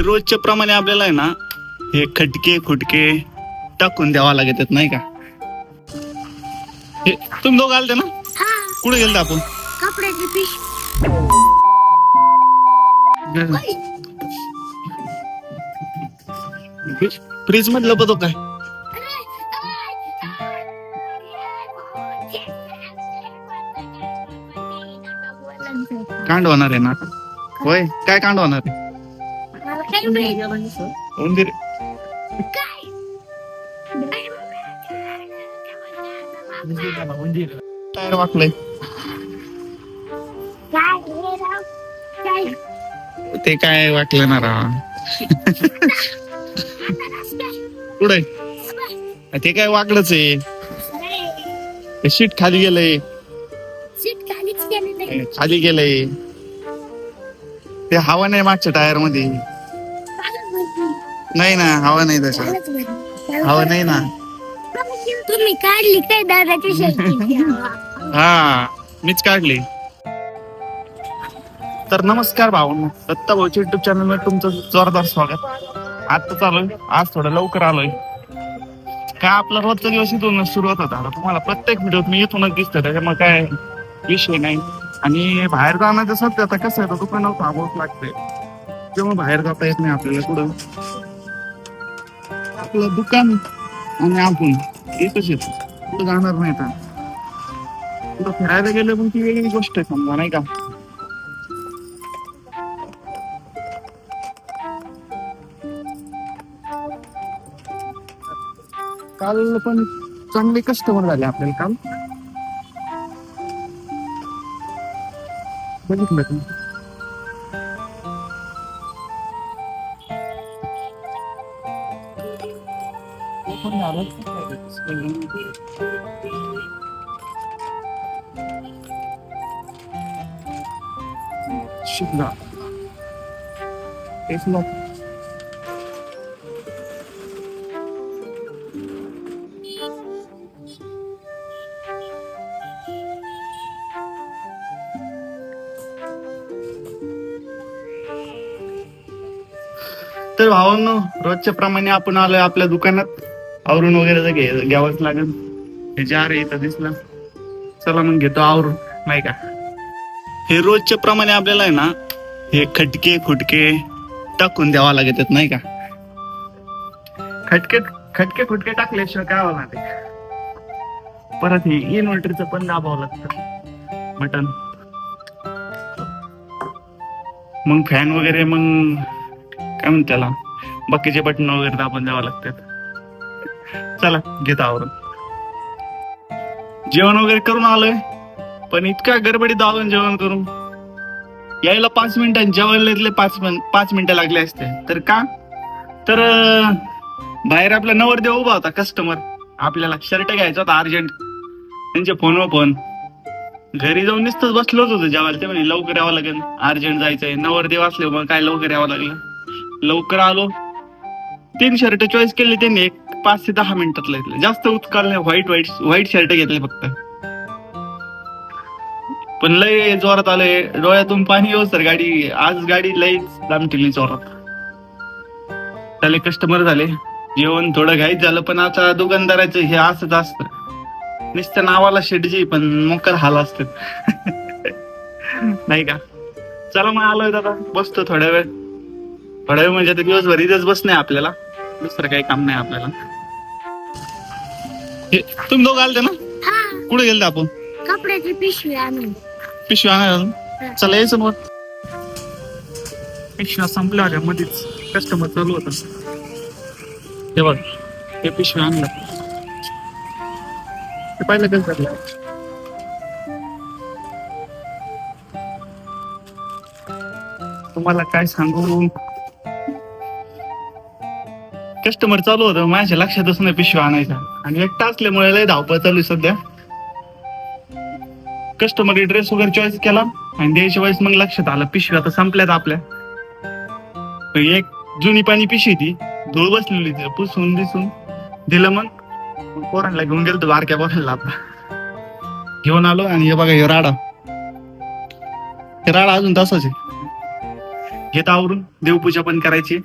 हे रोजच्या प्रमाणे आपल्याला आहे ना हे खटके खुटके टाकून द्यावा लागत नाही का हे तुम्ही दोघं आलते ना हा कुठे गेलते आपण कपड्याची पिश फ्रीज मधलं बघतो काय कांड होणार आहे ना होय काय कांड होणार आहे उंदीर टायर वाकलंय ते काय वाकलं ना राव? कुठे ते काय वाकलंच आहे. ते शीट खाली गेलंय. सीट खालीच गेली नाही खाली गेलंय. ते हवा नाही मागच्या टायरमध्ये नाही ना हवा नाही तशा. हवा नाही ना. तुम्ही काढली काय दादाची शर्टी हा मीच काढली. तर नमस्कार भावांनो दत्ता भाऊच्या युट्यूब चॅनलमध्ये तुमचं जोरदार स्वागत. आता चालूय आज थोडं लवकर आलोय. काय आपला रोजचा दिवस इथून सुरुवात होता. आता तुम्हाला प्रत्येक व्हिडिओत मी इथूनच दिसतं त्याच्यामुळे काय विषय नाही. आणि बाहेर जाण्याचं सध्या आता कसं आहे दुकानावर थांबवत लागते तेव्हा बाहेर जाता येत नाही आपल्याला कुठं. आपलं दुकान आणि आपण एकच येतो कुठं जाणार नाही आता. कुठं फिरायला गेलं पण ती वेगळी गोष्ट आहे समजा नाही का? काल पण चांगले कस्टमर झाले आपल्याला काल. बघितलं तुम्ही शिकला तेच मग तर भावांनो रोजच्या प्रमाणे आपण आलोय आपल्या दुकानात. आवरून वगैरे तर घे घ्यावंच लागेल. हे जार आहे इथं दिसला. चला मग घेतो आवरून नाही का? हे रोजच्या प्रमाणे आपल्याला आहे ना हे खटके खुटके टाकून द्यावा लागत नाही का? खटके खटके खुटके टाकल्याशिवाय काय व्हावं ते परत हे इन्व्हर्टरचं पण दाबावं लागतं. बटन मग फॅन वगैरे मग काय म्हणते त्याला? बाकीचे बटन वगैरे दाबून द्यावं लागतात. चला घेता आवरून. जेवण वगैरे करून आलोय पण इतका गडबडीत आलो जेवण करून. यायला पाच मिनिटांनी जेवायला पाच पाच मिनिटं लागले असते. तर का? तर बाहेर आपला नवरदेव उभा होता कस्टमर आपल्याला शर्ट घ्यायचा होता अर्जंट. त्यांच्या फोनवर फोन. घरी जाऊन नुसतंच बसलोच होतो जेवायला. ते म्हणे लवकर यावं लागेल. अर्जंट जायचंय. नवरदेव असले मग काय लवकर यावं लागलं? लवकर आलो. तीन शर्ट चॉईस केले त्यांनी एक. पाच ते दहा मिनिटातले घेतले जास्त उत्काल नाही व्हाईट व्हाईट व्हाईट शर्ट घेतले फक्त. पण लय जोरात आले डोळ्यातून पाणी येऊ सर गाडी आज गाडी लय दामटिली जोरात. त्याले कस्टमर झाले. जेवण थोडं घाईत झालं पण आता दुकानदाराचं हे असंच असतं. नुसतं नावाला शेटजी पण मोकर हाल असतात. नाही का? चला मग आलोय दादा. बसतो थोड्या वेळ. थोड्या वेळ म्हणजे दिवसभर इथेच बसणे आपल्याला. दुसरं काही काम नाही आपल्याला. हे, तुम्ही दोघं आलते ना? हा. कुठे गेलते आपण? कपड्याची पिशवी आणून. पिशवी आणायला चला यायचं मग. पिशव्या संपल्या होत्या मध्येच कस्टमर चालू होत. हे बघ हे पिशवी आणलं. ते पाहिलं कसं झालं तुम्हाला काय सांगू? कस्टमर चालू होतं माझ्या लक्षातच नाही पिशवी आणायचा. आणि एकटा असल्यामुळे लय धावपळ चालू आहे सध्या. कस्टमर ड्रेस वगैरे चॉईस केला आणि द्यायच्या वेळेस मग लक्षात आलं पिशवी आता संपल्यात आपल्या. एक जुनी पाणी पिशवी ती धूळ बसलेली ती पुसून दिसून. दिलं मग. पोरांना घेऊन गेलो बारक्या पोरांना आता. घेऊन आलो आणि हे बघा हे राडा. हे राडा अजून तसाच आहे. घेत आवरून देवपूजा पण करायची.